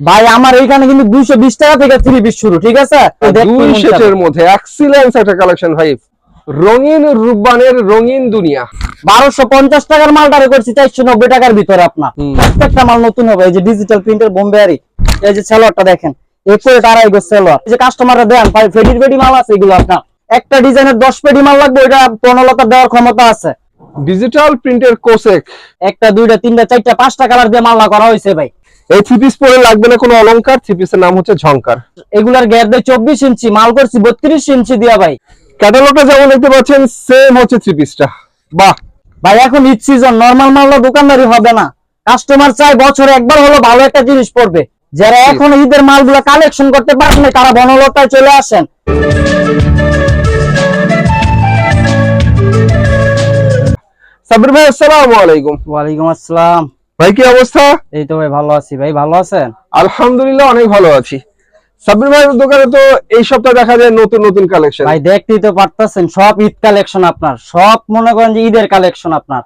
ভাই আমার এইখানে কিন্তু দুইশো বিশ টাকা থেকে থ্রি পিস শুরু ঠিক আছে? তো দেখতে দুই চাবে। সেটের মধ্যে এক্সিলেন্স একটা কালেকশন ভাই রঙিন রূপবানের রঙিন দুনিয়া। বারোশো পঞ্চাশ টাকার মালটারে করছি চারশো নব্বই টাকার ভিতরে আপনার। প্রত্যেকটা মাল নতুন হবে এই যে ডিজিটাল প্রিন্টের বোম্বেয়ারি এই যে সেলোয়ারটা দেখেন এরপরে আড়াই গো সেলোয়ার। এই যে কাস্টমাররা দেন ভাই ফেডির পেডি মাল আছে এগুলো আপনার। একটা ডিজাইনের দশ পেডি মাল লাগবে ওইটা পনেরোটা দেওয়ার ক্ষমতা আছে। ডিজিটাল প্রিন্টের কোসেক। একটা দুইটা তিনটা চারটা পাঁচটা কালার দিয়ে মাল্লা করা হয়েছে ভাই। এই থ্রি পিস পরে লাগবে না কোনো অলংকার থ্রি পিসের নাম হচ্ছে ঝংকার। এগুলার গ্যাপ দেয় চব্বিশ ইঞ্চি মাল করছি বত্রিশ ইঞ্চি দিয়া ভাই। ক্যাটালগটা যেমন দেখতে পাচ্ছেন সেম হচ্ছে থ্রি পিসটা বাহ! ভাই এখন ঈদ সিজন নর্মাল মাল দোকানদারি হবে না। কাস্টমার চাই বছরে একবার হলো ভালো একটা জিনিস পড়বে যারা এখন ঈদের মালগুলো কালেকশন করতে পারেন না, তারা বনলতায় চলে আসেন। সাবির ভাই আসসালামু আলাইকুম। ওয়ালাইকুম আসসালাম। ভাই কি অবস্থা? এই তো ভাই ভালো আছি। ভাই ভালো আছেন? আলহামদুলিল্লাহ অনেক ভালো আছি। সাবির ভাইয়ের দোকানে তো এই সপ্তাহে দেখা যায় নতুন নতুন কালেকশন ভাই দেখতেই তো পারতেছেন সব ঈদ কালেকশন আপনার। সব মনে করেন যে ঈদের কালেকশন আপনার।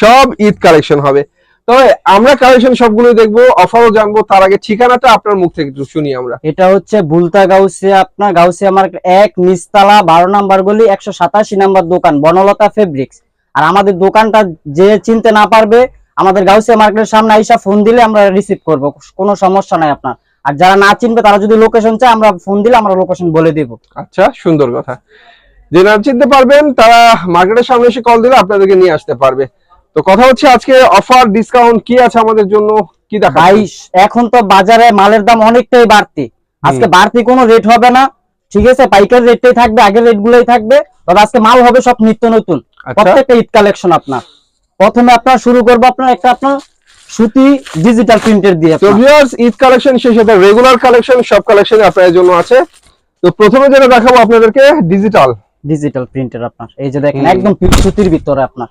সব ঈদ কালেকশন হবে। তবে আমরা কালেকশন সবগুলো দেখব অফারও জানব তার আগে ঠিকানাটা আপনার মুখ থেকে একটু শুনি আমরা। এটা হচ্ছে বুলতা গাউসিয়া আপনার গাউসিয়া মার্কেট এক নিচতলা বারো নাম্বার গলি একশো সাতাশি নাম্বার দোকান বনলতা ফেব্রিক্স আর আমাদের দোকানটা যে চিনতে না পারবে আমাদের গাউসিয়া মার্কেটের সামনে আইসা ফোন দিলে আমরা রিসিভ করব কোনো সমস্যা নাই আপনার। আর যারা না চিনবে তারা যদি লোকেশন চায় আমরা ফোন দিলে আমরা লোকেশন বলে দিব। আচ্ছা সুন্দর কথা। যে না চিনতে পারবেন তারা মার্কেটের সামনে এসে কল দিলে আপনাদেরকে নিয়ে আসতে পারবে। তো কথা হচ্ছে আজকে অফার ডিসকাউন্ট কি আছে আমাদের জন্য? কি দেখা ভাই এখন তো বাজারে মালের দাম অনেকটাই বাড়তি। আজকে বাড়তি কোনো রেট হবে না। ঠিক আছে পাইকারি রেটটাই থাকবে আগের রেট গুলোই থাকবে। তবে আজকে মাল হবে সব নিত্য নতুন। আচ্ছা। প্রত্যেকটা ঈদ কালেকশন আপনার। প্রথমে আপনার শুরু করব আপনার একটা আপনার সুতি ডিজিটাল প্রিন্টের দিয়ে তো ভিউয়ার্স ঈদ কালেকশন সেই সাথে রেগুলার কালেকশন সব কালেকশন আপনাদের জন্য আছে। তো প্রথমে যেটা দেখাবো আপনাদেরকে ডিজিটাল ডিজিটাল প্রিন্টের আপনার। এই যে দেখেন একদম সুতির ভিতরে আপনার।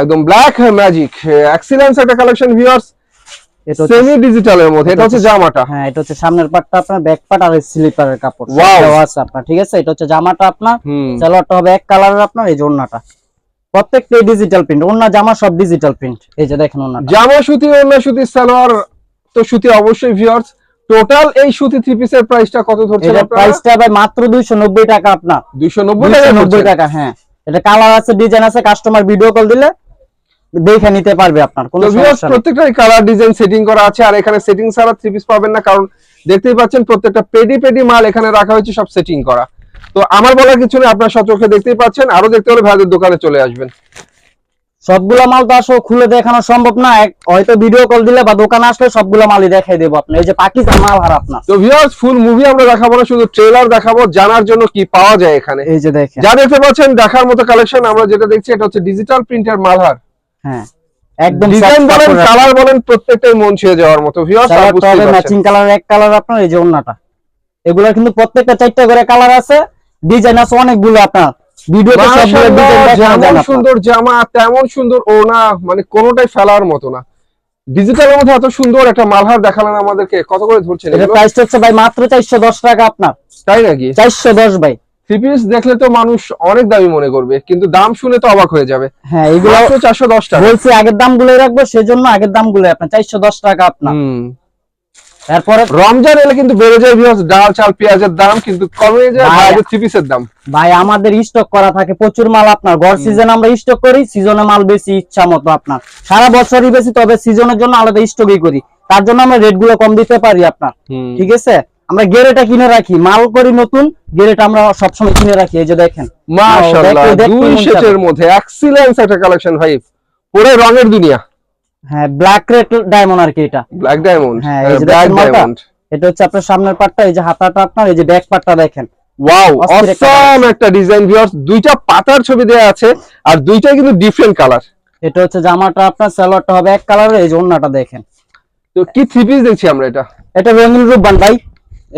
একদম ব্ল্যাক ম্যাজিক এক্সিলেন্স একটা কালেকশন ভিউয়ার্স এটা হচ্ছে সেমি ডিজিটালের মধ্যে এটা হচ্ছে জামাটা। হ্যাঁ এটা হচ্ছে সামনের পাটটা আপনার ব্যাক পাট আর স্লিপারের কাপড়. দেওয়া আছে আপনার ঠিক আছে? এটা হচ্ছে জামাটা আপনার। সালোয়ারটা হবে এক কালারের আপনার এই যে ওড়নাটা। প্রত্যেকটাই ডিজিটাল প্রিন্ট ওড়না জামা সব ডিজিটাল প্রিন্ট এই যে দেখেন ওড়নাটা। জামা সুতি অন্য সুতি সালোয়ার তো সুতি অবশ্যই ভিউয়ার্স টোটাল এই সুতি থ্রি পিসের প্রাইসটা কত ধরছেন আপনারা? প্রাইসটা ভাই মাত্র দুইশো নব্বই টাকা আপনার। 290 টাকা দুইশো নব্বই ধরছেন। টাকা হ্যাঁ। এটা কালার আছে ডিজাইন আছে কাস্টমার ভিডিও কল দিলে দেখে নিতে পারবে আপনার কোনো সমস্যা নেই। প্রত্যেকটাই কালার ডিজাইন সেটিং করা আছে আর এখানে সেটিং ছাড়া থ্রি পিস পাবেন না কারণ দেখতেই পাচ্ছেন প্রত্যেকটা পেডি পেডি মাল এখানে রাখা হয়েছে সব সেটিং করা। তো আমার বলার কিছু নেই আপনার সচক্ষে দেখতেই পাচ্ছেন আরও দেখতে হলে ভাইদের দোকানে চলে আসবেন। সবগুলা মাল তো আসলে খুলে দেখানো সম্ভব না হয়তো ভিডিও কল দিলে বা দোকানে আসলে সবগুলা মালই দেখাই দেবো আপনার এই যে পাকিস্তান মাল হার আপনার তো ভিউয়ার্স ফুল মুভি আমরা দেখাবো না শুধু ট্রেলার দেখাবো জানার জন্য কি পাওয়া যায় এখানে। এই যে দেখেন। যা দেখতে পাচ্ছেন দেখার মতো কালেকশন আমরা যেটা দেখছি এটা হচ্ছে ডিজিটাল প্রিন্টার মালহার। হ্যাঁ একদম ডিজাইন বলেন কালার বলেন প্রত্যেকটাই মন ছুঁয়ে যাওয়ার মতো। ভিউয়ার্স ম্যাচিং কালার এক কালার আপনার এই যে ওন্নাটা। এগুলা কিন্তু প্রত্যেকটা চারটা করে কালার আছে। ডিজাইন আছে অনেকগুলো আপনার। ভিডিওতে সবগুলো ডিজাইন সুন্দর জামা তেমন সুন্দর ওনা মানে কোনোটাই ফেলার মতো না। ডিজিটালের মধ্যে এত সুন্দর একটা মালহার দেখালেন আমাদেরকে কত করে ধরছেন এটা? প্রাইসটা হচ্ছে ভাই মাত্র চারশো দশ টাকা আপনার। তাই নাকি? চারশো দশ ভাই। থ্রি পিস দেখলে তো মানুষ অনেক দামি মনে করবে কিন্তু দাম শুনে তো অবাক হয়ে যাবে। হ্যাঁ এগুলো মাত্র চারশো দশ টাকা। বলছি আগের দামগুলো রাখব সেজন্য আগের দামগুলো আপনার চারশো দশ টাকা আপনার। হুম। তারপরে রমজান এলে কিন্তু বেড়ে যায় ভিউয়ার্স ডাল চাল পেঁয়াজের দাম কিন্তু কমে যায় বাইরের থ্রি দাম। ভাই আমাদের স্টক করা থাকে প্রচুর মাল আপনার। গড় সিজন আমরা স্টক করি সিজনে মাল বেশি ইচ্ছা মতো আপনার। সারা বছরই বেশি তবে সিজনের জন্য আলাদা স্টকই করি। তার জন্য আমরা রেটগুলো কম দিতে পারি আপনার। ঠিক আছে? আমরা গেরেটা কিনে রাখি। মাল করি নতুন গেরেটা আমরা সবসময় কিনে রাখি। এই যে দেখেন। মাশাআল্লাহ দুই সেটের মধ্যে এক্সিলেন্স একটা কালেকশন ভাই। পুরো রঙের দুনিয়া। হ্যাঁ ব্ল্যাক রেড ডায়মন্ড আর কি এটা। ব্ল্যাক ডায়মন্ড হ্যাঁ, ব্ল্যাক ডায়মন্ড এটা হচ্ছে আপনার সামনের পাটটা এই যে হাতাটা আপনার এই যে ব্যাক পাটটা দেখেন। ওয়াও অসাম একটা ডিজাইন ভিউয়ার্স দুইটা পাতার ছবি দেওয়া আছে আর দুইটাই কিন্তু ডিফারেন্ট কালার এটা হচ্ছে জামাটা আপনার সালোয়ারটা হবে এক কালারের এই যে ওন্নাটা দেখেন। তো কি থ্রি পিস দেখছি আমরা এটা? এটা রঙিন রূপবান ভাই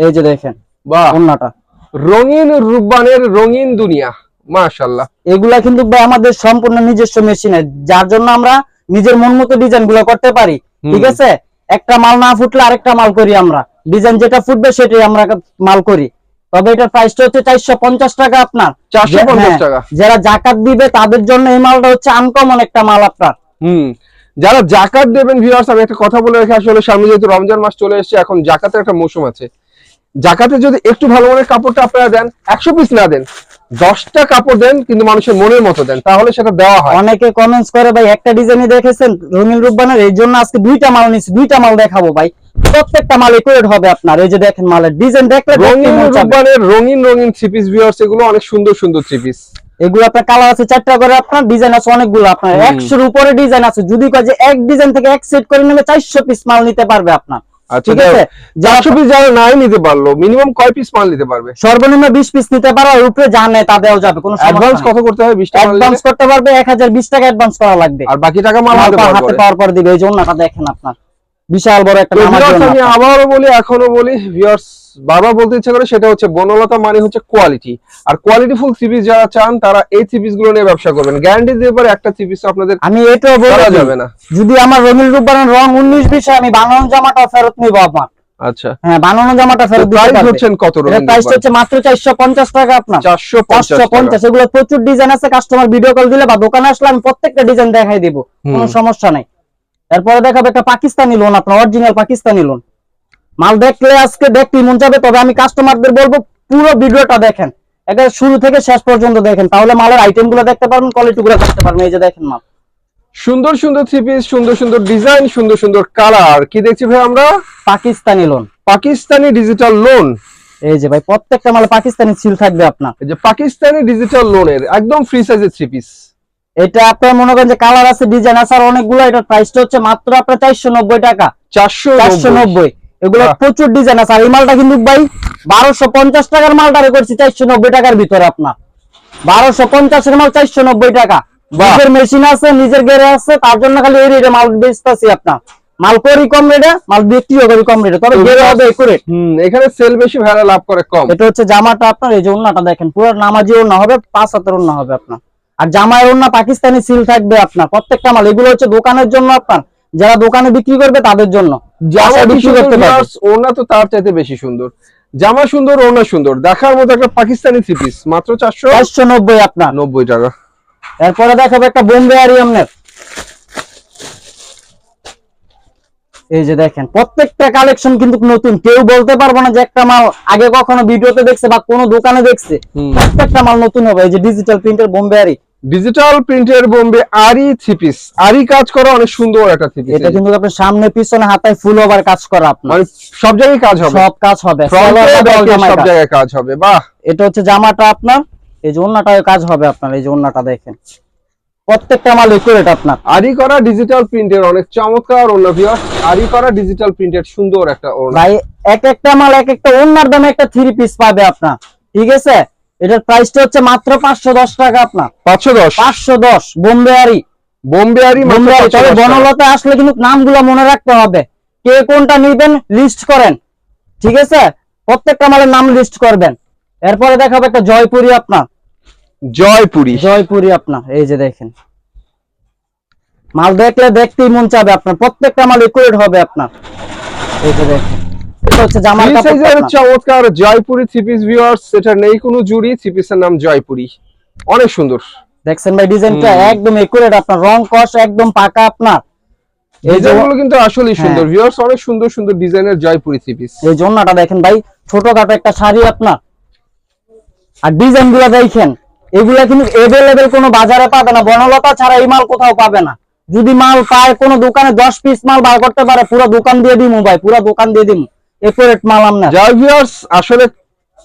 এই যে দেখেন বাহ। ওন্নাটা। রঙিন রূপবানের রঙিন দুনিয়া মাশাআল্লাহ। এগুলা কিন্তু ভাই আমাদের সম্পূর্ণ নিজস্ব মেশিনে যার জন্য আমরা নিজের মন মতো ডিজাইনগুলো করতে পারি ঠিক আছে? একটা মাল না ফুটলে আরেকটা মাল করি আমরা। ডিজাইন যেটা ফুটবে সেটাই আমরা মাল করি। তবে এটার প্রাইসটা হচ্ছে চারশো পঞ্চাশ টাকা আপনার। 450 হ্যাঁ, টাকা। যারা জাকাত দিবে তাদের জন্য এই মালটা হচ্ছে আনকমন একটা মাল আপনার। হুম যারা জাকাত দেবেন ভিউয়ার্স আমি একটা কথা বলে রেখে আসলে সামনে যেহেতু রমজান মাস চলে এসেছে এখন জাকাতের একটা মৌসুম আছে। জাকাতে যদি একটু ভালো মানের কাপড়টা আপনারা দেন একশো পিস না দেন দশটা কাপড় দেন কিন্তু মানুষের মনের মতো দেন তাহলে সেটা দেওয়া হয়। অনেকে কমেন্টস করে ভাই একটা ডিজাইনই দেখেছেন রঙিন রূপবানের এই জন্য আজকে দুইটা মাল নিচ্ছি দুইটা মাল দেখাবো ভাই। প্রত্যেকটা মাল একুরেট হবে আপনার। এই যে দেখেন মালের ডিজাইন দেখলে রঙিন রূপবানের রঙিন রঙিন থ্রি পিস ভিউয়ার্স এগুলো অনেক সুন্দর সুন্দর থ্রি পিস এগুলো আপনার কালার আছে চারটা করে আপনার ডিজাইন আছে অনেকগুলো আপনার। একশোর উপরে ডিজাইন আছে। যদি কয় যে এক ডিজাইন থেকে এক সেট করে নেবে চারশো পিস মাল নিতে পারবে আপনার। ঠিক আছে চারশো পিস যারা নাই নিতে পারল মিনিমাম কয় পিস মাল নিতে পারবে? সর্বনিম্ন বিশ পিস নিতে পারো আর উপরে যা নেয় তা দেওয়া যাবে কোনো অ্যাডভান্স কত করতে হবে? বিশ টাকা অ্যাডভান্স করতে পারবে এক হাজার বিশ টাকা অ্যাডভান্স করা লাগবে। আর বাকি টাকা মাল মাল হাতে পাওয়ার পরে। দিবে এই জন্য দেখেন আপনার। বিশাল বড় একটা। আবারও বলি এখনও বলি ভিউয়ার্স বারবার বলতে ইচ্ছা করে সেটা হচ্ছে বনলতা মানে হচ্ছে কোয়ালিটি আর কোয়ালিটি ফুল থ্রি যারা চান তারা এই পিসগুলো নিয়ে ব্যবসা করবেন। গ্যারান্টি দিতে পারে একটা পিস আপনাদের আমি এটাও বলে যাবে না। যদি আমার রঙিন রূপবানের রং উনিশ বিষয় আমি বানানো জামাটা ফেরত নিব আপনার আচ্ছা। হ্যাঁ বানানো জামাটা ফেরত দিতে প্রাইস হচ্ছেন কত এটা প্রাইস হচ্ছে মাত্র চারশো পঞ্চাশ টাকা আপনার। এগুলো প্রচুর ডিজাইন আছে কাস্টমার ভিডিও কল দিলে বা দোকানে আসলে আমি প্রত্যেকটা ডিজাইন দেখাই দিব। কোনো সমস্যা নাই। দেখাবো একটা পাকিস্তানি লোন আপনার অরিজিনাল পাকিস্তানি লোন মাল দেখলে আজকে দেখতে মন যাবে তবে আমি কাস্টমারদের বলব পুরো ভিডিওটা দেখেন। এটা শুরু থেকে শেষ পর্যন্ত দেখেন। তাহলে মালের আইটেমগুলো দেখতে পারবেন কোয়ালিটি গুলো দেখতে পারবেন এই যে দেখেন মাল। সুন্দর সুন্দর থ্রি পিস সুন্দর সুন্দর ডিজাইন সুন্দর সুন্দর কালার কি দেখছি ভাই আমরা? Pakistani lawn Pakistani digital lawn এই যে ভাই প্রত্যেকটা মালে পাকিস্তানি সিল থাকবে আপনার। এই যে পাকিস্তানি ডিজিটাল লোনের একদম ফ্রি সাইজের থ্রি পিস এটা আপনার মনে করেন যে কালার আছে ডিজাইন আছে আর অনেকগুলো এটার প্রাইসটা হচ্ছে মাত্র আপনার চারশো নব্বই টাকা। চারশো চারশো নব্বই। এগুলো। প্রচুর ডিজাইন আছে। আর এই মালটা কিন্তু ভাই বারোশো পঞ্চাশ টাকার মালটা করছি চারশো নব্বই টাকার ভিতরে আপনার। বারোশো পঞ্চাশের মাল চারশো নব্বই টাকা। নিজের মেশিন আছে নিজের গেড়ে আছে তার জন্য খালি এই রেটে মাল বেচতেছি আপনার। মাল করি কম রেটে মাল বিক্রিও করি কম রেটে তবে গেড়ে হবে হম এখানে সেল বেশি ভাড়া লাভ করে কম। এটা হচ্ছে জামাটা আপনার এই যে ওন্নাটা দেখেন পুরো নামাজি ওন্না হবে পাঁচ হাতের ওন্না হবে আপনার। আর জামায় ওন্না পাকিস্তানি সিল থাকবে আপনার প্রত্যেকটা মাল। এগুলো হচ্ছে দোকানের জন্য আপনার যারা দোকানে বিক্রি করবে তাদের জন্য। জামা বিক্রি সুন্দর করতে পারবে। viewers, তো তার চাইতে বেশি সুন্দর। জামা সুন্দর ওড়না সুন্দর। দেখার মতো একটা পাকিস্তানি থ্রি পিস মাত্র চারশো চারশো নব্বই আপনার। নব্বই টাকা। এরপরে দেখাবো একটা বোম্বে আরিয়ামনের এই যে দেখেন প্রত্যেকটা কালেকশন কিন্তু নতুন। কেউ বলতে পারব না যে একটা মাল আগে কখনো ভিডিওতে দেখছে বা কোনো দোকানে দেখছে। প্রত্যেকটা মাল নতুন হবে। এই যে ডিজিটাল প্রিন্টের বোম্বে আরি। ডিজিটাল প্রিন্টের বোম্বে আরি থ্রি পিস আরি কাজ করা অনেক সুন্দর একটা থ্রি পিস এটা কিন্তু আপনার সামনে পিছনে হাতায় ফুল ওভার কাজ করা আপনার। মানে সব জায়গায় কাজ হবে? সব কাজ হবে। সব জায়গায় কাজ হবে। বাহ! এটা হচ্ছে জামাটা আপনার এই যে ওন্নাটায় কাজ হবে আপনার এই যে ওন্নাটা দেখেন। প্রত্যেকটা মাল একুরেট আপনার। আরি করা ডিজিটাল প্রিন্টের অনেক চমৎকার ওড়না ভিউয়ার আরি করা ডিজিটাল প্রিন্টের সুন্দর একটা ওড়না। ভাই এক একটা মাল এক একটা ওন্নার দামে একটা থ্রি পিস পাবে আপনার। ঠিক আছে? এটার প্রাইসটা হচ্ছে মাত্র পাঁচশো দশ টাকা আপনার। পাঁচশো দশ? পাঁচশো দশ বোম্বে আরি বোম্বে আরি মাত্র বোম্বে আরি 510 তবে। বনলতা আসলে কিন্তু নামগুলো মনে রাখতে হবে। কে কোনটা নিবেন লিস্ট করেন। ঠিক আছে? প্রত্যেকটা মালের নাম লিস্ট করবেন। এরপরে দেখাবো একটা জয়পুরি আপনার। জয়পুরি। জয়পুরি আপনার এই যে দেখেন। মাল দেখলে দেখতেই মন চাবে আপনার। প্রত্যেকটা মাল একুরেট হবে আপনার। এই যে দেখেন। চমৎকার জয়পুরি থ্রি পিস ভিউয়ার্স এটা নেই কোনো জুড়ি থ্রি পিসের নাম জয়পুরি। অনেক সুন্দর। দেখছেন ভাই ডিজাইনটা হুম। একদম একুরেট আপনার রং কস একদম পাকা আপনার। এই যে কিন্তু আসলেই হ্যাঁ। সুন্দর। ভিউয়ার্স অনেক সুন্দর সুন্দর ডিজাইনের জয়পুরি থ্রি পিস এই জন্যটা দেখেন ভাই ছোটখাটো একটা শাড়ি আপনার। আর দেখেন এগুলা কিন্তু এভেলেবেল কোনো বাজারে পাবে না। বনলতা ছাড়া এই মাল কোথাও পাবে না। যদি মাল পায় কোনো দোকানে দশ পিস মাল বার করতে পারে পুরো দোকান দিয়ে দিমু ভাই পুরো দোকান দিয়ে দিমু। একুরেট মাল আপনার জয় ভিউয়ার্স আসলে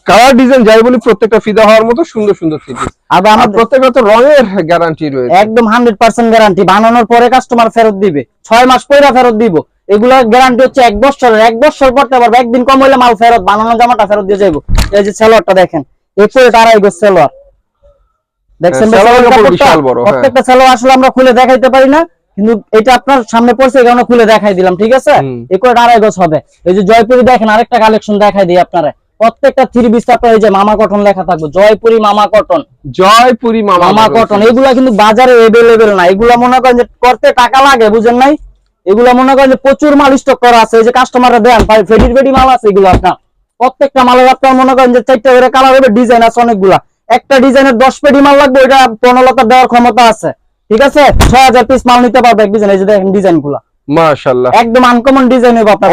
কালার ডিজাইন যাই বলি প্রত্যেকটা ফিদা হওয়ার মতো সুন্দর সুন্দর থ্রি আর আমাদের প্রত্যেকটা তো রঙের গ্যারান্টি রয়েছে। একদম হান্ড্রেড পার্সেন্ট গ্যারান্টি বানানোর পরে কাস্টমার ফেরত দিবে। ছয় মাস পরে ফেরত দিব। গ্যারান্টি হচ্ছে এক বছরের। এক বছর পারবে একদিন কম হইলে মাল ফেরত বানানো জামাটা ফেরত দিয়ে যাইবো। এই যে সেলোয়ারটা দেখেন একুরেট আড়াই সেলোয়ার। দেখছেন হ্যাঁ, হ্যাঁ। প্রত্যেকটা সেলোয়ার আসলে আমরা খুলে দেখাইতে পারি না। কিন্তু এটা আপনার সামনে পড়ছে এই কারণে খুলে দেখাই দিলাম ঠিক আছে? হুম। একুরেট আড়াই গোছ হবে। এই যে জয়পুরি দেখেন আরেকটা কালেকশন দেখাই দিই আপনারা। প্রত্যেকটা থ্রি পিস আপনার এই যে মামা কটন লেখা থাকবে জয়পুরি মামা কটন জয়পুরি মামা কটন এগুলা কিন্তু বাজারে এভেলেবেল না। এগুলা মনে করেন যে করতে টাকা লাগে বুঝেন নাই? এগুলা মনে করেন যে প্রচুর মাল স্টক করা আছে। এই যে কাস্টমাররা দেন ফেডির ফেডি মাল আছে এগুলো আপনার। প্রত্যেকটা মালের আপনার মনে করেন যে চারটা করে কালার হবে ডিজাইন আছে অনেকগুলা। একটা ডিজাইনের দশ পেডি মাল লাগবে ওইটা প্রণলতা দেওয়ার ক্ষমতা আছে। ঠিক আছে? ছয় হাজার পিস মাল নিতে পারবে এক ডিজাইন এই যে দেখেন ডিজাইনগুলা। মাশাআল্লাহ। একদম আনকমন ডিজাইন হবে আপনার।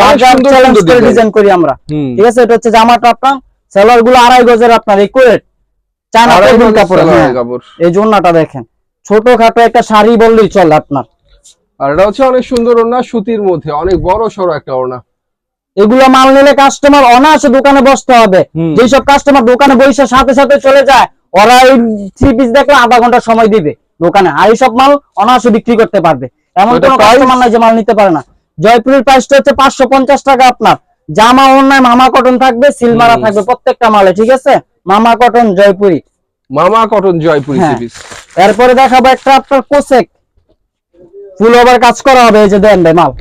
চ্যালেঞ্জ করে ডিজাইন করি আমরা। ঠিক আছে? এটা হচ্ছে জামাটা আপনার সেলারগুলো আড়াই গজের আপনার চায়না কাপড় হ্যাঁ। কাপড়। এই দেখেন। ছোটখাটো একটা শাড়ি বললেই চলে আপনার। আর এটা হচ্ছে অনেক সুন্দর ওড়না সুতির মধ্যে। অনেক বড় সড়ো একটা ওড়না। এগুলো মাল নিলে কাস্টমার অনায়াসে দোকানে বসতে হবে। যেসব কাস্টমার দোকানে বসে সাথে সাথে চলে যায় ওরা এই থ্রি পিস দেখলে আধা ঘণ্টা সময় দিবে। দোকানে। আর এইসব মাল অনায়াসে বিক্রি করতে পারবে। এমন কোনো কাস্টমার নাই যে মাল নিতে পারে না। জয়পুরের প্রাইসটা হচ্ছে পাঁচশো পঞ্চাশ টাকা আপনার। জামা অন্যায় মামা কটন থাকবে সিলমারা থাকবে প্রত্যেকটা মালে ঠিক আছে? মামা কটন জয়পুরি। মামা কটন জয়পুরি হ্যাঁ। এরপরে দেখাবো একটা আপনার কোসেক ফুল ওভার কাজ করা হবে এই যে দেন ভাই মাল।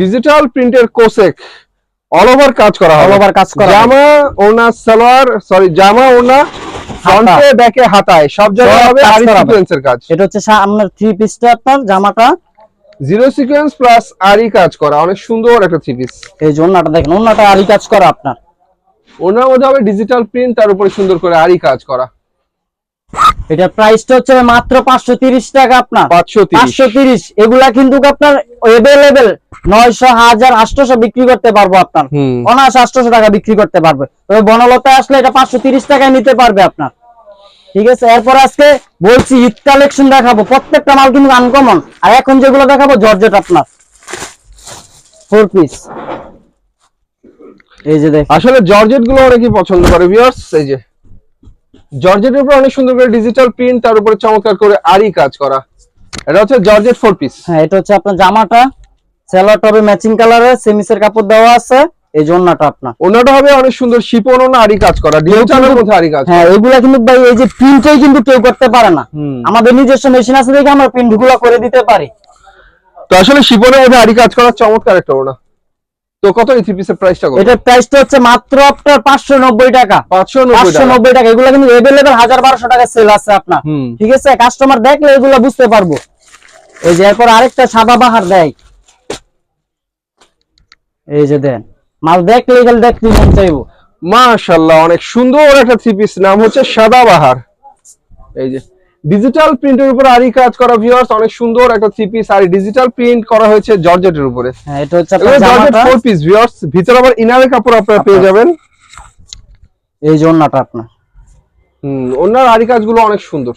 ডিজিটাল প্রিন্টের কোসেক অল ওভার কাজ করা হবে। অল ওভার কাজ করা। জামা ওনা সালোয়ার সরি জামা ওনা ফ্রন্টে ব্যাকে হাতায়। সব জায়গায় হবে আরি সিকোয়েন্সের কাজ। এটা হচ্ছে আপনার থ্রি পিসটা আপনার জামাটা। জিরো সিকোয়েন্স প্লাস আরি কাজ করা। অনেক সুন্দর একটা থ্রি পিস এই জন্যটা দেখেন ওন্নাটা আরি কাজ করা আপনার। ওনার মধ্যে হবে ডিজিটাল প্রিন্ট তার উপরে সুন্দর করে আরি কাজ করা। এটার প্রাইসটা হচ্ছে মাত্র পাঁচশো তিরিশ টাকা আপনার। পাঁচশো তিরিশ। পাঁচশো তিরিশ এগুলা কিন্তু আপনার এভেলেবেল নয়শো হাজার আটশোশো বিক্রি করতে পারব আপনার। অনায়াসে আটশোশো টাকা বিক্রি করতে পারবে। তবে বনলতায় আসলে এটা পাঁচশো তিরিশ টাকায় নিতে পারবে আপনার। ঠিক আছে? এরপর আজকে বলছি ঈদ কালেকশন দেখাবো। প্রত্যেকটা মাল কিন্তু আনকমন আর এখন যেগুলো দেখাবো জর্জেট আপনার। ফোর পিস এই যে দেখ আসলে জর্জেটগুলো অনেকেই পছন্দ করে ভিউয়ার্স এই যে। জর্জেটের উপর অনেক সুন্দর করে ডিজিটাল প্রিন্ট তার উপরে চমৎকার করে আরি কাজ করা। এটা হচ্ছে জর্জেট ফোর পিস হ্যাঁ এটা হচ্ছে আপনার জামাটা। সেলার টবে ম্যাচিং কালারের সেমিসের কাপড় দেওয়া আছে। এই জন্যটা আপনার। ওনাটা হবে অনেক সুন্দর শিপন ওনা আরি কাজ করা। ডিজিটালের মধ্যে আরি কাজ হ্যাঁ এগুলা কিন্তু ভাই এই যে প্রিন্টই কিন্তু কেউ করতে পারে না। আমাদের নিজস্ব মেশিন আছে দেখে আমরা প্রিন্টগুলো করে দিতে পারি। তো আসলে শিপনের মধ্যে আরি কাজ করা চমৎকার একটা ওনা তো কত এই থ্রি পিসের প্রাইসটা কত? প্রাইসটা হচ্ছে মাত্র আপনার পাঁচশো নব্বই টাকা। পাঁচশো নব্বই পাঁচশো টাকা। এগুলো কিন্তু টাকা সেল আছে আপনার। ঠিক আছে? কাস্টমার দেখলে এগুলো বুঝতে পারব। এই যে এরপর আরেকটা সাদা বাহার দেয়। এই যে দেন। মাল দেখলে গেলে দেখতে মন চাইব। অনেক সুন্দর একটা থ্রি পিস নাম হচ্ছে সাদাবাহার এই যে ডিজিটাল প্রিন্টের উপর আরি কাজ করা ভিউয়ার্স অনেক সুন্দর একটা থ্রি পিস আর ডিজিটাল প্রিন্ট করা হয়েছে জর্জেটের উপরে। হ্যাঁ এটা হচ্ছে আপনার জর্জেট ফোর পিস ভিউয়ার্স ভিতরে আবার ইনারের কাপড় আপনারা পেয়ে যাবেন। এই যে ওন্নাটা আপনার। হুম ওনার আরি কাজগুলো অনেক সুন্দর।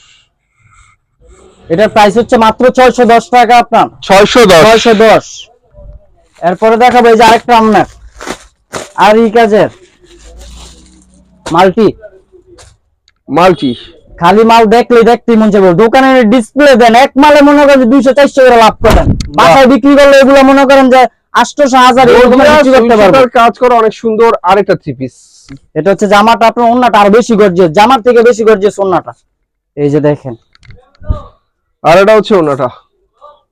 এটার প্রাইস হচ্ছে মাত্র ছয়শো দশ টাকা আপনার। ছয়শো দশ। ছয়শো দশ। এরপরে দেখাবো এই যে আরেকটা আপনার। আর কাজের। মাল্টি। মাল্টি। খালি মাল দেখলে দেখতে মন চাইবে। দোকানের ডিসপ্লে দেন এক মালে মনে করেন দুইশো চারশো করে লাভ করেন। বাসায় বিক্রি করলে এগুলো মনে করেন যে আটশোশো হাজার কাজ করা অনেক সুন্দর আরেকটা থ্রি পিস এটা হচ্ছে জামাটা আপনার অন্যটা আরও বেশি গর্জিয়াস জামার থেকে বেশি গর্জিয়াস অন্যটা এই যে দেখেন। আর এটা হচ্ছে ওনাটা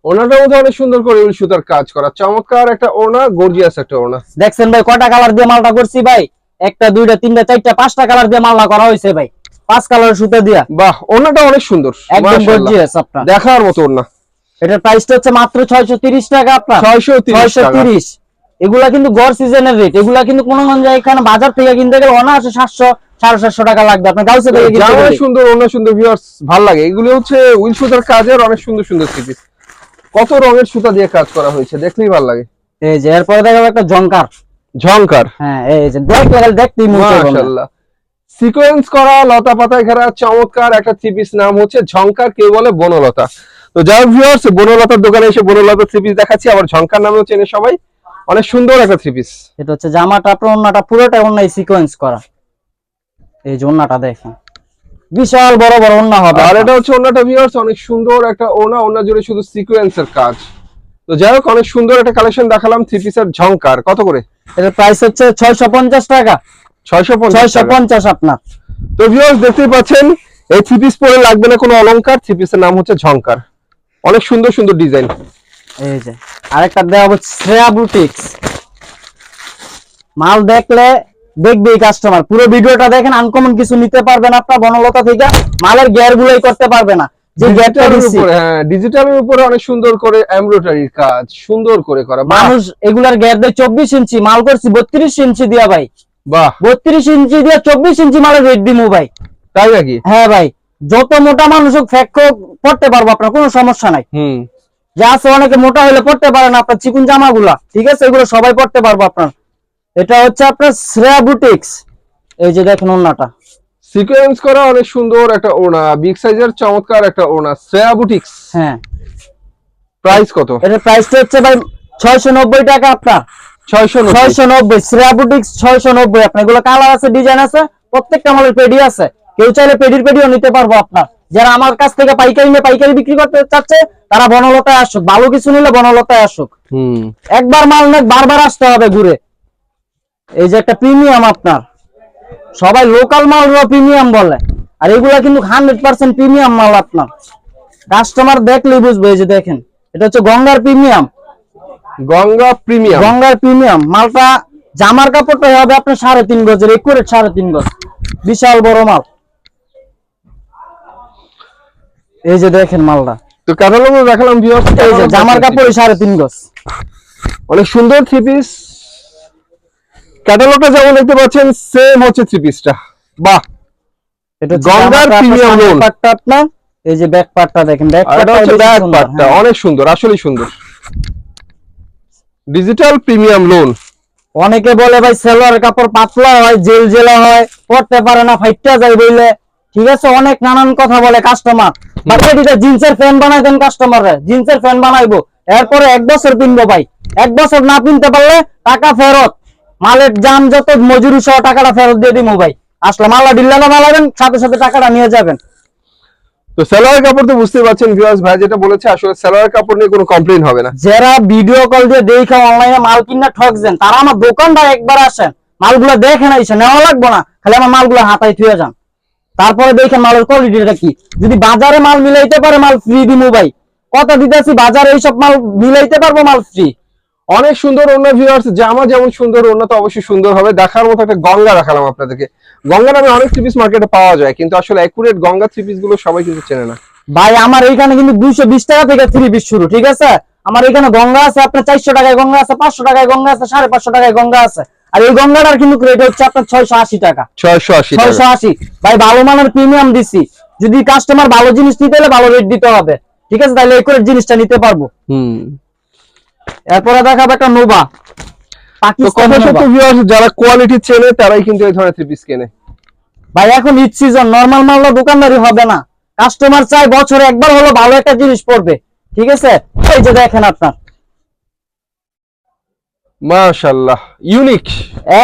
ওনাটার মধ্যে অনেক সুন্দর করে উল সুতার কাজ করা। চমৎকার একটা ওনা গর্জিয়াস একটা ওনা দেখছেন ভাই কটা কালার দিয়ে মালটা করছি ভাই? একটা দুইটা তিনটা চারটা পাঁচটা কালার দিয়ে মালটা করা হয়েছে ভাই। পাঁচ কালার সুতা দিয়া। বাহ ওনাটা অনেক সুন্দর। একদম। গর্জিয়াস আপনার। দেখার মতো ওনা এটার প্রাইসটা হচ্ছে মাত্র ছয়শো তিরিশ টাকা আপনার। ছয়শো তিরিশ ছয়শো টাকা তিরিশ। এগুলা কিন্তু গড় সিজনের রেট এগুলা কিন্তু কোনো এখানে বাজার থেকে কিনতে গেলে অনায়াসে সাতশো সাড়ে সাতশো টাকা লাগবে। আপনার গাউসে থেকে কিনতে গেলে। সুন্দর ওনা সুন্দর ভিউয়ার্স ভালো লাগে। এগুলো হচ্ছে উইল সুতার কাজের অনেক সুন্দর সুন্দর কত রঙের সুতা দিয়ে কাজ করা হয়েছে দেখলেই ভালো লাগে। এই যে এরপরে একটা জঙ্কার ঝংকার। হ্যাঁ এই যে দেখতেই মন চাইবে মাশাআল্লাহ। সিকোয়েন্স করা লতা পাতায় ঘেরা চমৎকার একটা থ্রি পিস নাম হচ্ছে ঝংকার কেউ বলে বনলতা। তো যাই হোক ভিউয়ার্স বনলতার দোকানে এসে বনলতা থ্রি পিস দেখাচ্ছি আবার ঝংকার নামেও চেনে সবাই। অনেক সুন্দর একটা থ্রি পিস এটা হচ্ছে জামাটা আপনার পুরোটাই অন্যায় সিকোয়েন্স করা। এই যে অন্যটা দেখেন। বিশাল বড় বড় অন্য হবে আর এটা হচ্ছে ওনাটা ভিউয়ার্স অনেক সুন্দর একটা ওনা ওনা জুড়ে শুধু সিকোয়েন্সের কাজ। তো যাই হোক অনেক সুন্দর একটা কালেকশন দেখালাম থ্রি পিসের ঝংকার। কত করে? এটার প্রাইস হচ্ছে ছয়শো পঞ্চাশ টাকা। ছয়শো পঞ্চাশ আপনার। তো ভিউয়ার্স দেখতেই পাচ্ছেন এই থ্রি পিস পরে লাগবে না কোনো অলংকার থ্রি পিসের নাম হচ্ছে ঝংকার। অনেক সুন্দর সুন্দর ডিজাইন এই যে আরেকটা দেওয়া হচ্ছে শ্রেয়া বুটিক্স মাল দেখলে দেখবে কাস্টমার পুরো ভিডিওটা দেখেন আনকমন কিছু নিতে পারবেন আপনার বনলতা থেকে মালের গিয়ার গুলোই করতে পারবে না। যে গিয়ারটা ডিজিটালের দিচ্ছি হ্যাঁ ডিজিটালের উপরে অনেক সুন্দর করে এমব্রয়ডারির কাজ সুন্দর করে করা। মানুষ এগুলার গিয়ার দেয় চব্বিশ ইঞ্চি মাল করছি বত্রিশ ইঞ্চি দিয়া ভাই। বাহ। বত্রিশ ইঞ্চি দিয়ে চব্বিশ ইঞ্চি মালের রেট দিমু ভাই। তাই নাকি? হ্যাঁ ভাই যত মোটা মানুষ হোক ফ্যাক পড়তে পারব আপনার কোনো সমস্যা নাই। হুম। যে আছে অনেকে মোটা হলে পড়তে পারে না আপনার চিকুন জামাগুলা ঠিক আছে? এগুলো সবাই পড়তে পারব আপনার। এটা হচ্ছে আপনার শ্রেয়া বুটিক্স এই যে দেখেন ওনাটা সিকোয়েন্স করা অনেক সুন্দর একটা ওড়না বিগ সাইজের চমৎকার একটা ওড়না শ্রেয়া বুটিক্স হ্যাঁ। প্রাইস কত? এটা প্রাইসটা হচ্ছে ভাই ছয়শো নব্বই টাকা আপনার। ছয়শো ছয়শো নব্বই শ্রেয়া বুটিক্স ছয়শো নব্বই। আপনার এগুলো কালার আছে ডিজাইন আছে প্রত্যেকটা আমাদের পেডি আছে। কেউ চাইলে পেডির পেডিও নিতে পারব আপনার। যারা আমার কাছ থেকে পাইকারি নিয়ে পাইকারি বিক্রি করতে চাচ্ছে তারা বনলতায় আসুক। ভালো কিছু নিলে বনলতায় আসুক। একবার মাল নেক বারবার আসতে হবে ঘুরে। এই যে একটা প্রিমিয়াম আপনার। সবাই লোকাল মাল প্রিমিয়াম বলে। আর এগুলা কিন্তু হান্ড্রেড পার্সেন্ট প্রিমিয়াম মাল আপনার। কাস্টমার দেখলেই বুঝবে এই যে দেখেন। এটা হচ্ছে গঙ্গার প্রিমিয়াম গঙ্গা প্রিমিয়াম। গঙ্গার প্রিমিয়াম। মালটা জামার কাপড়টা হবে আপনার সাড়ে তিন গজের একুরেট সাড়ে তিন গজ। বিশাল বড় মাল। এই যে দেখেন মালটা। তো ক্যাটালগ দেখালাম এই যে জামার কাপড় সাড়ে তিন গজ। অনেক সুন্দর থ্রি পিস ক্যাটালগটা যেমন দেখতে পাচ্ছেন সেম হচ্ছে থ্রি পিসটা বাহ! এটা গঙ্গার। পাটটা আপনার এই যে ব্যাক পার্টটা দেখেন ব্যাক পার্টটা হ্যাঁ। অনেক সুন্দর আসলেই সুন্দর। ডিজিটাল প্রিমিয়াম লোন অনেকে বলে ভাই সেলোয়ার কাপড় পাতলা হয় জেল জেলা হয় পড়তে পারে না ফাইটটা যায় বইলে। ঠিক আছে? অনেক নানান কথা বলে কাস্টমার এটা জিন্সের ফ্যান বানাই দেন কাস্টমারে জিন্সের ফ্যান বানাইবো। এরপরে এক বছর কিনবো ভাই। এক বছর না কিনতে পারলে টাকা ফেরত। মালের জাম যত মজুরি সহ টাকাটা ফেরত দিয়ে দিবো ভাই। আসলে মালা ডিল্লানা মালাবেন সাথে সাথে টাকাটা নিয়ে যাবেন। তো সালোয়ার কাপড় তো বুঝতে পারছেন ভিউয়ার্স ভাই যেটা বলেছে আসলে সালোয়ার কাপড় নিয়ে কোনো কমপ্লেইন হবে না। যারা ভিডিও কল দিয়ে দেখে অনলাইনে মাল কিনা ঠকছেন তারা আমার দোকানটা একবার আসেন মালগুলো দেখেন এসে নেওয়া লাগবো না খালি আমার মালগুলো হাতায় থুয়ে যান। তারপরে দেখেন মালের কোয়ালিটিটা কি। যদি বাজারে মাল মিলাইতে পারে মাল ফ্রি দিমু ভাই কথা দিতেছি বাজারে এইসব মাল মিলাইতে পারব মাল ফ্রি অনেক সুন্দর অন্য ভিউয়ার্স জামা যেমন সুন্দর অন্য তো অবশ্যই সুন্দর হবে। দেখার মতো একটা গঙ্গা দেখালাম আপনাদেরকে। গঙ্গা নামে অনেক থ্রি পিস মার্কেটে পাওয়া যায় কিন্তু আসলে অ্যাকুরেট গঙ্গা থ্রি পিসগুলো সবাই কিন্তু চেনে না। ভাই আমার এইখানে কিন্তু দুইশো বিশ টাকা থেকে থ্রি পিস শুরু ঠিক আছে? আমার এখানে গঙ্গা আছে আপনার চারশো টাকায় গঙ্গা আছে পাঁচশো টাকায় গঙ্গা আছে সাড়ে পাঁচশো টাকায় গঙ্গা আছে। আর এই গঙ্গাটার কিন্তু রেট হচ্ছে আপনার ছয়শো আশি টাকা। ছয়শো আশি ছয়শো আশি। ভাই ভালো মানের প্রিমিয়াম দিছি। যদি কাস্টমার ভালো জিনিস নিতে হলে ভালো রেট দিতে হবে। ঠিক আছে? তাহলে এই করে জিনিসটা নিতে পারব। হুম। এরপরে দেখাবো একটা নোভা যারা কোয়ালিটি চেনে তারাই কিন্তু এই ধরনের থ্রি পিস কেনে। ভাই এখন ঈদ সিজন নর্মাল মাল দোকানদারি হবে না। কাস্টমার চাই বছরে একবার হলো ভালো একটা জিনিস পড়বে। ঠিক আছে? এই যে দেখেন আপনার। মাশাআল্লাহ ইউনিক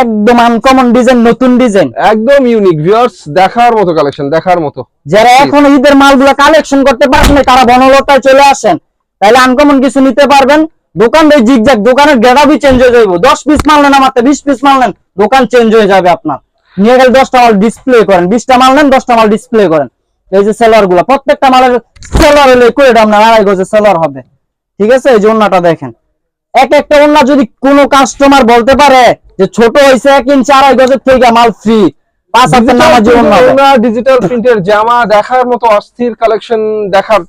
একদম আনকমন ডিজাইন নতুন ডিজাইন একদম ইউনিক ভিউয়ার্স দেখার মতো কালেকশন দেখার মতো। যারা এখন ঈদের মালগুলো কালেকশন করতে পারেন তারা বনলতায় চলে আসেন। তাহলে আনকমন কিছু নিতে পারবেন। দোকান দিয়ে জিগজাগ দোকানের গেটাবি চেঞ্জ হয়ে যাবে দশ পিস মাল নেন আমার বিশ পিস মাল নেন দোকান চেঞ্জ হয়ে যাবে আপনার। নিয়ে গেলে দশটা মাল ডিসপ্লে করেন বিশটা মাল নেন দশটা মাল ডিসপ্লে করেন। এই যে সেলারগুলা প্রত্যেকটা মালের সেলার হলে করে আপনার আড়াই গজে সেলার হবে। ঠিক আছে? এই যে ওন্নাটা দেখেন। এক একটা ওন্না যদি কোনো কাস্টমার বলতে পারে যে ছোট হয়েছে এক ইঞ্চি আড়াই গজের থেকে মাল ফ্রি পাঁচ হাজার। ডিজিটাল প্রিন্টের জামা দেখার মতো অস্থির কালেকশন দেখার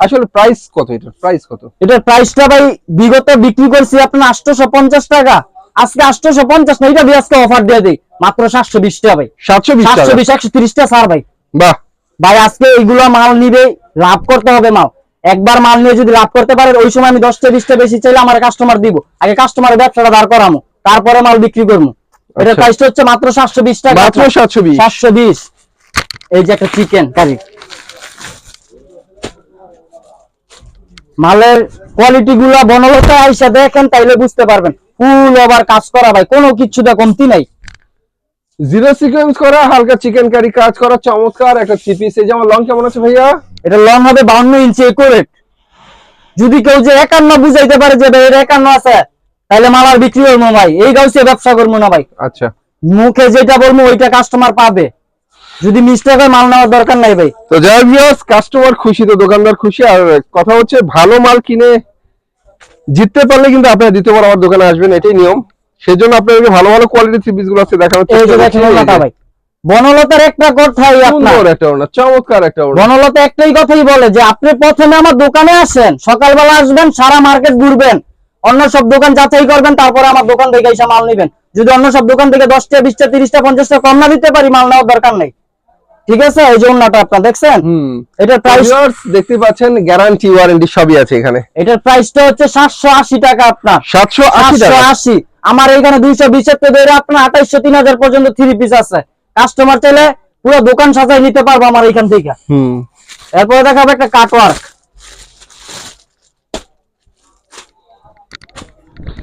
আসলে প্রাইস কত এটা প্রাইস কত? এটার প্রাইসটা ভাই বিগত বিক্রি করছি আপনার আটশোশো পঞ্চাশ টাকা। আজকে আটশোশো পঞ্চাশ না এটা আজকে অফার দিয়ে দিই। মাত্র সাতশো বিশ টাকা ভাই। সাতশো বিশ সাতশো বিশ একশো তিরিশ টাকা ছাড় ভাই। বাহ। ভাই আজকে এইগুলো মাল নিবে লাভ করতে হবে মাল। একবার মাল নিয়ে যদি লাভ করতে পারে ওই সময় আমি দশটা বিশটা বেশি চাইলে আমার কাস্টমার দিব। আগে কাস্টমারের ব্যবসাটা দাঁড় করামো তারপরে মাল বিক্রি করব এটার আচ্ছা। প্রাইসটা হচ্ছে মাত্র সাতশো বিশ টাকা। মাত্র সাতশো বিশ? সাতশো বিশ। এই যে একটা চিকেন কারি মালের কোয়ালিটি গুলা বনলতা আইসা দেখেন তাইলে বুঝতে পারবেন। ফুল ওভার কাজ করা ভাই কোনো কিছুটা কমতি নাই। জিরো সিকোয়েন্স করা হালকা চিকেন কারি কাজ করা চমৎকার একটা থ্রি পিস এই যেমন লং কেমন আছে ভাইয়া? এটা লং হবে বাউন্ন ইঞ্চি একুরেট যদি কেউ যে একান্ন বুঝাইতে পারে যে ভাই এটা একান্ন আছে তাহলে মাল আর বিক্রি করব ভাই। এই গাউসে ব্যবসা করব না ভাই। আচ্ছা। মুখে যেটা বলব ওইটা কাস্টমার পাবে। যদি মিস্টেক হয় মাল নেওয়ার দরকার নাই ভাই। তো যাই হোক কাস্টমার খুশি তো দোকানদার খুশি। আর কথা হচ্ছে ভালো মাল কিনে জিততে পারলে কিন্তু আপনারা দ্বিতীয়বার আমার দোকানে আসবেন এটাই নিয়ম। সেজন্য আপনাদেরকে ভালো ভালো কোয়ালিটি থ্রি পিসগুলো আজকে দেখানো এই যে দেখেন ওনাটা ভাই। বনলতার একটা কথাই আপনার। একটা ওড়না চমৎকার একটা ওড়না। বনলতা একটাই কথাই বলে যে আপনি প্রথমে আমার দোকানে আসেন সকালবেলা আসবেন সারা মার্কেট ঘুরবেন। অন্য সব দোকান যাচাই করবেন তারপরে আমার দোকান থেকে এসে মাল নিবেন। যদি অন্য সব দোকান থেকে দশটা বিশটা তিরিশটা পঞ্চাশটা কম না দিতে পারি মাল নেওয়ার দরকার নেই। ঠিক আছে? এই যে ওন্নাটা আপনার দেখছেন? এটা প্রাইস দেখতে পাচ্ছেন গ্যারান্টি ওয়ারেন্টি সবই আছে এখানে। এটার প্রাইসটা হচ্ছে সাতশো আশি টাকা আপনার। সাতশো আশি সাতশো টাকা আশি। আমার এখানে দুইশো এর থেকে ধরে আপনার আঠাইশো তিন হাজার পর্যন্ত থ্রি পিস আছে। কাস্টমার চাইলে পুরো দোকান সাজাই নিতে পারব আমার এখান থেকে। হুম। এরপরে দেখাবো একটা কাটওয়ার্ক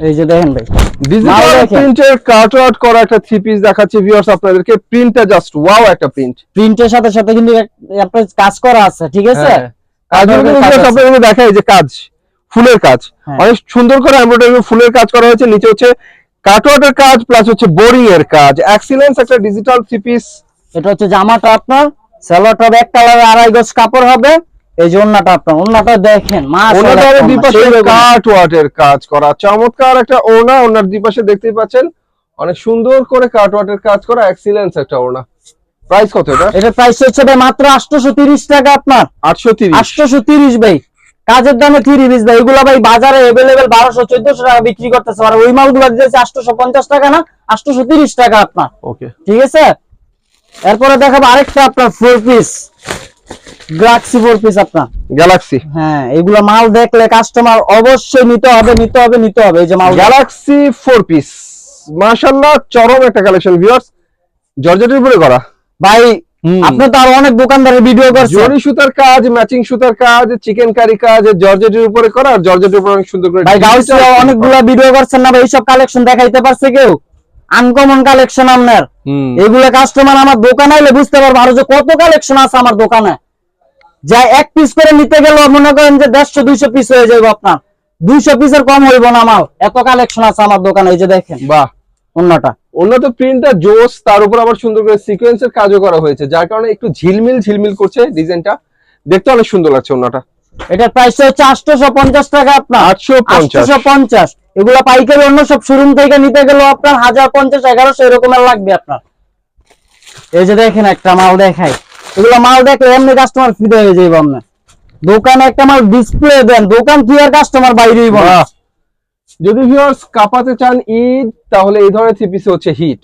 এই যে দেখেন ভাই। ডিজিটাল প্রিন্টের কাট আউট করা একটা থ্রি পিস দেখাচ্ছি ভিউয়ার্স আপনাদেরকে। প্রিন্টটা জাস্ট ওয়াও একটা প্রিন্ট প্রিন্টের সাথে সাথে কিন্তু আপনার কাজ করা আছে ঠিক আছে? হ্যাঁ। আপনাদেরকে দেখাই যে কাজ ফুলের কাজ। হ্যাঁ। অনেক সুন্দর করে এমব্রয়ডারি ফুলের কাজ করা হয়েছে নিচে হচ্ছে কাজ প্লাস হচ্ছে বোরিং এর কাজ। এক্সিলেন্স একটা ডিজিটাল থ্রি পিস এটা হচ্ছে জামাটা আপনার এক আড়াই গজ কাপড় হবে। এই যে আপনার ওন্নাটা দেখেন কাজ করা চমৎকার একটা ওনা ওনার দুই পাশে পাচ্ছেন অনেক সুন্দর করে কাট ওয়াটের কাজ করা এক্সিলেন্স একটা ওনা প্রাইস প্রাইস হচ্ছে টাকা আপনার। 830 830 ভাই। কাজের দামে এগুলা ভাই বাজারে অ্যাভেলেবেল টাকা বিক্রি করতেছে। আর ওই টাকা না 830 টাকা আপনার। ওকে ঠিক আছে? এরপরে দেখাবো আরেকটা আপনার four piece galaxy four piece আপনার। গ্যালাক্সি হ্যাঁ এগুলো মাল দেখলে কাস্টমার অবশ্যই নিতে হবে নিতে হবে নিতে হবে এই যে মাল গ্যালাক্সি ফোর পিস মাশাল্লাহ চরম একটা কালেকশন ভিউয়ার্স জর্জেটের উপরে করা। ভাই আপনি তো আরও অনেক দোকানদারের ভিডিও করছেন। জরি সুতার কাজ ম্যাচিং সুতার কাজ চিকেন কারি কাজ জর্জেটের উপরে করা আর জর্জেটের উপরে অনেক সুন্দর করে ভাই digital অনেকগুলো ভিডিও করছেন না ভাই এইসব কালেকশন দেখাইতে পারছে কেউ? আনকমন কালেকশন আপনার। এগুলো কাস্টমার আমার দোকানে আইলে বুঝতে পারবে আরও যে কত কালেকশন আছে আমার দোকানে। যা এক পিস করে নিতে গেলে মনে করেন যে দেড়শো দুইশো পিস হয়ে যাবে আপনার। দুইশো পিসের কম হইব না মাল এত কালেকশন আছে আমার দোকানে এই যে দেখেন। বাহ। অন্যটা। উন্নত প্রিন্টটা জোস তার উপর আবার সুন্দর করে সিকোয়েন্সের কাজও করা হয়েছে যার কারণে একটু ঝিলমিল ঝিলমিল করছে ডিজাইনটা দেখতে অনেক সুন্দর লাগছে ওনাটা এটার প্রাইস হচ্ছে আটশোশো পঞ্চাশ টাকা আপনার। আটশো পঞ্চাশ এগুলো পাইকারি অন্য সব শোরুম থেকে নিতে গেলেও আপনার হাজার পঞ্চাশ এগারোশো এরকমের লাগবে আপনার। এই যে দেখেন একটা মাল দেখাই। এগুলো মাল দেখলে এমনি কাস্টমার ফিরে হয়ে যাইব আপনার দোকানে একটা মাল ডিসপ্লে দেন দোকান কি আর কাস্টমার বাইরেই বলে। যদি ভিউয়ার্স কাপাতে চান ঈদ তাহলে এই ধরনের থ্রি পিস হচ্ছে হিট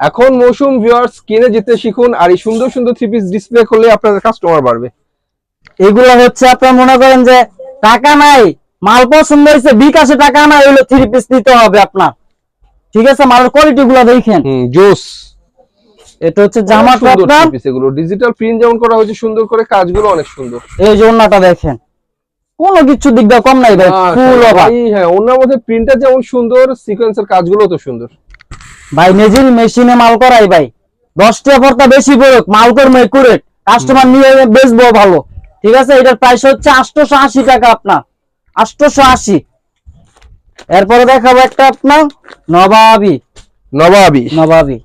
এখন মৌসুম ভিউয়ার্স কিনে জিতে শিখুন আর এই সুন্দর সুন্দর থ্রি পিস ডিসপ্লে করলে আপনাদের কাস্টমার বাড়বে। এগুলো হচ্ছে আপনার মনে করেন যে টাকা নাই মাল পছন্দ হয়েছে বিকাশে টাকা নাই হইলে থ্রি পিস নিতে হবে আপনার। ঠিক আছে মালের কোয়ালিটি গুলো দেখেন। জোস এটা হচ্ছে জামাটা আপনার এগুলো। ডিজিটাল প্রিন্ট যেমন করা হয়েছে সুন্দর করে কাজগুলো অনেক সুন্দর। এই যে ওন্নাটা দেখেন। কোনো কিছু দিক দিয়ে কম নাই ভাই ফুল অভাব ভাই, হ্যাঁ ওনার মধ্যে প্রিন্টটা যেমন সুন্দর সিকোয়েন্সের কাজগুলো তো সুন্দর। ভাই নিজের মেশিনে মাল করাই ভাই। দশ টাকা পড়তা বেশি পড়ুক মাল করবে একুরেট কাস্টমার নিয়ে বেচবো ভালো। ঠিক আছে এটার প্রাইস হচ্ছে আটশোশো আশি টাকা আপনার। আটশোশো আশি। এরপরে দেখাবো একটা আপনার নবাবি। নবাবি। নবাবি।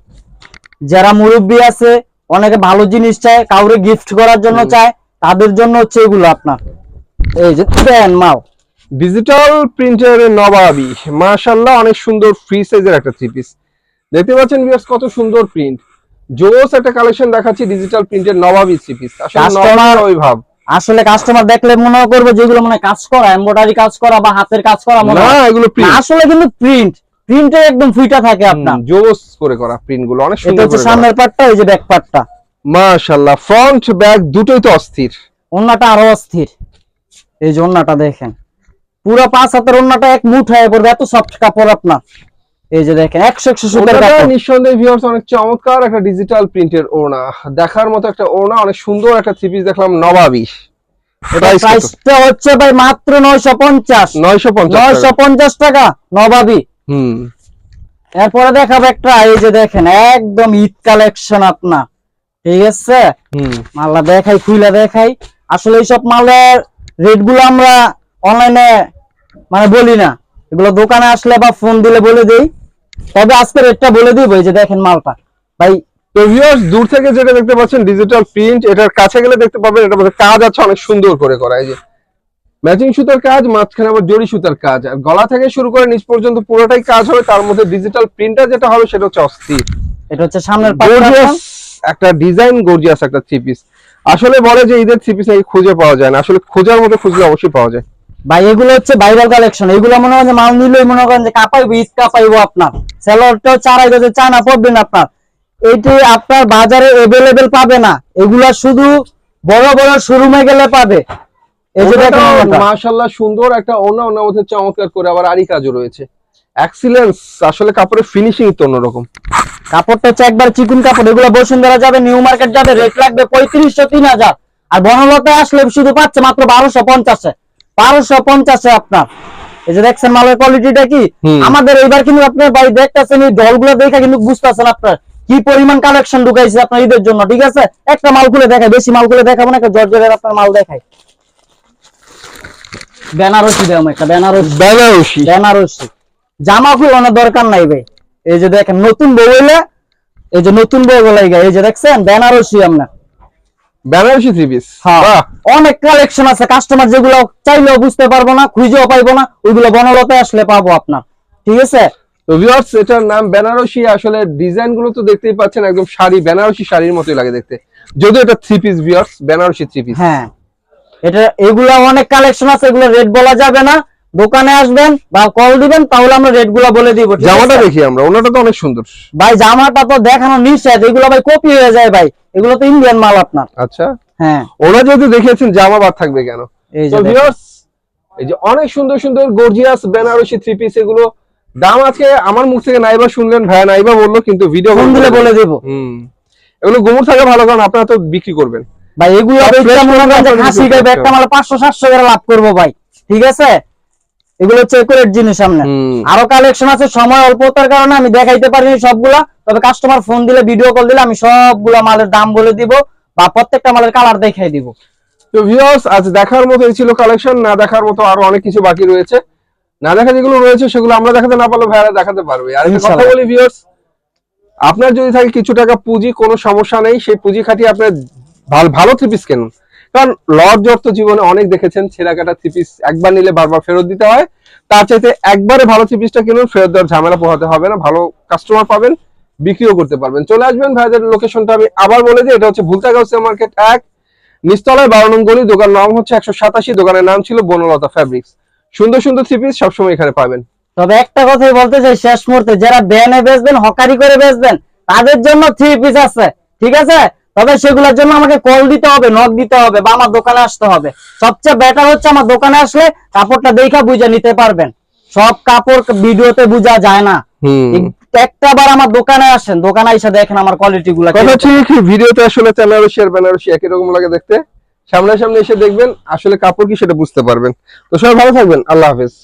যারা মুরব্বী আছে অনেকে ভালো জিনিস চায় কাউরে গিফট করার জন্য চায় তাদের জন্য হচ্ছে এগুলো আপনার। এই যে দেন মাল। ডিজিটাল প্রিন্টার নবাবি মাশাল্লাহ অনেক সুন্দর ফ্রি সাইজের একটা থ্রি পিস দেখতে পাচ্ছেন ভিউয়ার্স কত সুন্দর প্রিন্ট জোস একটা কালেকশন দেখাচ্ছি ডিজিটাল প্রিন্টের নবাবি থ্রি পিস আসলে ওই ভাব আসলে কাস্টমার দেখলে মনে করবে যেগুলো মানে কাজ করা এমব্রয়ডারি কাজ করা বা হাতের কাজ করা মনে না হয়। এগুলো প্রিন্ট আসলে কিন্তু প্রিন্ট প্রিন্টে একদম ফুইটা থাকে আপনার। জোস করে করা প্রিন্টগুলো অনেক এটা সুন্দর হচ্ছে সামনের পার্টটা এই যে ব্যাক পার্টটা মাশাল্লাহ ফ্রন্ট ব্যাক দুটোই তো অস্থির। ওন্নাটা আরও অস্থির। এই যে ওন্নাটা দেখেন। পুরো পাঁচ হাতের ওন্নাটা এক মুঠ হয়ে পড়বে এত সফট কাপড় আপনার। এই যে দেখেন একশো একশো সুতার ওনাটা কাপড়। নিঃসন্দেহে ভিউয়ার্স অনেক চমৎকার একটা ডিজিটাল প্রিন্টের ওড়না। দেখার মতো একটা ওড়না অনেক সুন্দর একটা থ্রি পিস দেখলাম নবাবি প্রাইসটা হচ্ছে ভাই মাত্র নয়শো পঞ্চাশ। নয়শো পঞ্চাশ নয়শো পঞ্চাশ টাকা নবাবি। হুম। এরপরে দেখাবো একটা এই যে দেখেন একদম ঈদ কালেকশন আপনার ঠিক আছে? হুম। মাল্লা দেখাই খুইলা দেখাই। আসলে এইসব মালের রেটগুলো আমরা অনলাইনে মানে বলি না। এগুলো দোকানে আসলে বা ফোন দিলে বলে দেই। তবে আজকে রেটটা বলে দিব এই যে দেখেন মালটা। ভাই তো ভিউয়ার্স দূর থেকে যেটা দেখতে পাচ্ছেন ডিজিটাল প্রিন্ট এটার কাছে গেলে দেখতে পাবেন এটা মধ্যে কাজ আছে অনেক সুন্দর করে করা এই যে। ম্যাচিং সুতার কাজ মাঝখানে আবার জরি সুতার কাজ। আর গলা থেকে শুরু করে নিচ পর্যন্ত পুরোটাই কাজ হবে তার মধ্যে ডিজিটাল প্রিন্টার যেটা হবে সেটা হচ্ছে অস্থির। এটা হচ্ছে সামনের একটা ডিজাইন গর্জিয়াস একটা থ্রি পিস আসলে বলে যে ঈদের থ্রি পিস খুঁজে পাওয়া যায় না আসলে খোঁজার মতো খুঁজলে অবশ্যই পাওয়া যায়। ভাই এগুলো হচ্ছে ভাইরাল কালেকশন এগুলো মনে হয় যে মাল নিলেই মনে করেন যে কাপাইবো ঈদ কাপাইবো আপনার। স্যালোয়ারটাও চারাই গেছে চানা পড়বেন আপনার। এইটি আপনার বাজারে এভেলেবেল পাবে না। এগুলা শুধু বড় বড় শোরুমে গেলে পাবে। এই যে সুন্দর একটা ওনা ওনার মধ্যে চমৎকার করে আবার আরি কাজও রয়েছে। এক্সিলেন্স আসলে কাপড়ের ফিনিশিং তো অন্যরকম। কাপড়টা হচ্ছে একবার চিকুন কাপড় এগুলো বসুন্ধরা যাবে নিউ মার্কেট যাবে রেট লাগবে পঁয়ত্রিশশো তিন হাজার আর বনলতা আসলে শুধু পাচ্ছে মাত্র বারোশো পঞ্চাশে। বারোশো পঞ্চাশে আপনার। এই যে দেখছেন মালের কোয়ালিটিটা কি? আমাদের এইবার কিন্তু আপনার ভাই দেখতেছেন এই ডলগুলো দেখে কিন্তু বুঝতেছেন আপনার কি পরিমাণ কালেকশন ঢুকাইছে আপনার ঈদের জন্য ঠিক আছে? একটা মাল খুলে দেখায় বেশি মাল খুলে দেখাবো না একটা জর্জরের আপনার মাল দেখায় বেনারসি দেওয়া একটা বেনারসি। বেনারসি? বেনারসি। জামা খুলানোর দরকার নাই ভাই। এই যে দেখেন নতুন বউ হইলে এই যে নতুন বউ বলাই এই যে দেখছেন বেনারসি আপনার। বেনারসি থ্রি পিস হ্যাঁ। অনেক কালেকশন আছে কাস্টমার যেগুলো চাইলেও বুঝতে পারব না খুঁজেও পাইবো না ওইগুলো বনলতায় আসলে পাবো আপনার। ঠিক আছে? তো ভিউয়ার্স এটার নাম বেনারসি আসলে ডিজাইনগুলো তো দেখতেই পাচ্ছেন একদম শাড়ি বেনারসি শাড়ির মতোই লাগে দেখতে। যদিও এটা three piece viewers Banarasi three piece হ্যাঁ। এটা এগুলা অনেক কালেকশন আছে এগুলো রেট বলা যাবে না। দোকানে আসবেন বা কল দিবেন তাহলে আমরা রেটগুলা বলে দিব জামাটা? দেখি আমরা ওনাটা তো অনেক সুন্দর। ভাই জামাটা তো দেখানো নিষেধ এগুলো ভাই কপি হয়ে যায় ভাই। এগুলো তো ইন্ডিয়ান মাল আপনার। আচ্ছা। হ্যাঁ। ওরা যেহেতু দেখিয়েছেন জামা বাদ থাকবে কেন? এই যে এই যে অনেক সুন্দর সুন্দর গর্জিয়াস বেনারসি থ্রি পিস এগুলো দাম আজকে আমার মুখ থেকে নাইবা শুনলেন ভাইয়া নাইবা বলল কিন্তু ভিডিও ফোন দিলে বলে দিব। হুম। এগুলো গোমর থাকে ভালো কারণ আপনারা তো বিক্রি করবেন। ভাই এগুলো মনে করেন যে খাসি আপনাদের একটা মাল পাঁচশো সাতশো করে লাভ করব ভাই ঠিক আছে? এগুলো হচ্ছে একুরেট জিনিস সামনে। আরও কালেকশন আছে সময় অল্পতার কারণে আমি দেখাইতে পারিনি সবগুলা তবে কাস্টমার ফোন দিলে ভিডিও কল দিলে আমি সবগুলা মালের দাম বলে দিব বা প্রত্যেকটা মালের কালার দেখাই দিব। তো ভিউয়ার্স আজ দেখার মতো এই ছিল কালেকশন না দেখার মতো আরও অনেক কিছু বাকি রয়েছে। না দেখা যেগুলো রয়েছে সেগুলো আমরা দেখাতে না পারলে ভাইয়ারা দেখাতে পারবে। আর একটা কথা বলি ভিউয়ার্স আপনার যদি থাকে কিছু টাকা পুঁজি কোনো সমস্যা নেই সেই পুঁজি খাটিয়ে আপনার ভালো ভালো থ্রি পিস কিনুন। কারণ লজ জর্ত জীবনে অনেক দেখেছেন, ছেঁড়া কাটা থ্রি পিস একবার নিলে বারবার ফেরত দিতে হয়। তার চাইতে একবারে ভালো থ্রি পিসটা কিনুন, ফেরত দেওয়ার ঝামেলা পোহাতে হবে না, ভালো কাস্টমার পাবেন, বিক্রিও করতে পারবেন। চলে আসবেন ভাইদের লোকেশনটা আমি আবার বলে দিই, এটা হচ্ছে ভুলতা গাউসিয়া মার্কেট এক, নিচতলায় বারো নং গলি, দোকান নাম হচ্ছে একশো সাতাশি, দোকানের নাম ছিল বনলতা ফ্যাব্রিক্স সুন্দর সুন্দর থ্রি পিস সবসময় এখানে পাবেন। তবে একটা কথাই বলতে চাই, শেষ মুহূর্তে যারা ব্যানে বেচবেন, হকারি করে বেচবেন, তাদের জন্য থ্রি পিস আছে, ঠিক আছে? তবে সেগুলোর জন্য আমাকে কল দিতে হবে নক দিতে হবে বা আমার দোকানে আসতে হবে। সবচেয়ে বেটার হচ্ছে আমার দোকানে আসলে কাপড়টা দেখা বুঝে নিতে পারবেন। সব কাপড় ভিডিওতে বোঝা যায় না। একটা বার আমার দোকানে আসেন দোকানে এসে দেখেন আমার কোয়ালিটি গুলা। ভিডিওতে আসলে বেনারসি আর বেনারসি একই রকম লাগে দেখতে। সামনে সামনে এসে দেখবেন আসলে কাপড় কি সেটা বুঝতে পারবেন। তো সবাই ভালো থাকবেন আল্লাহ হাফেজ।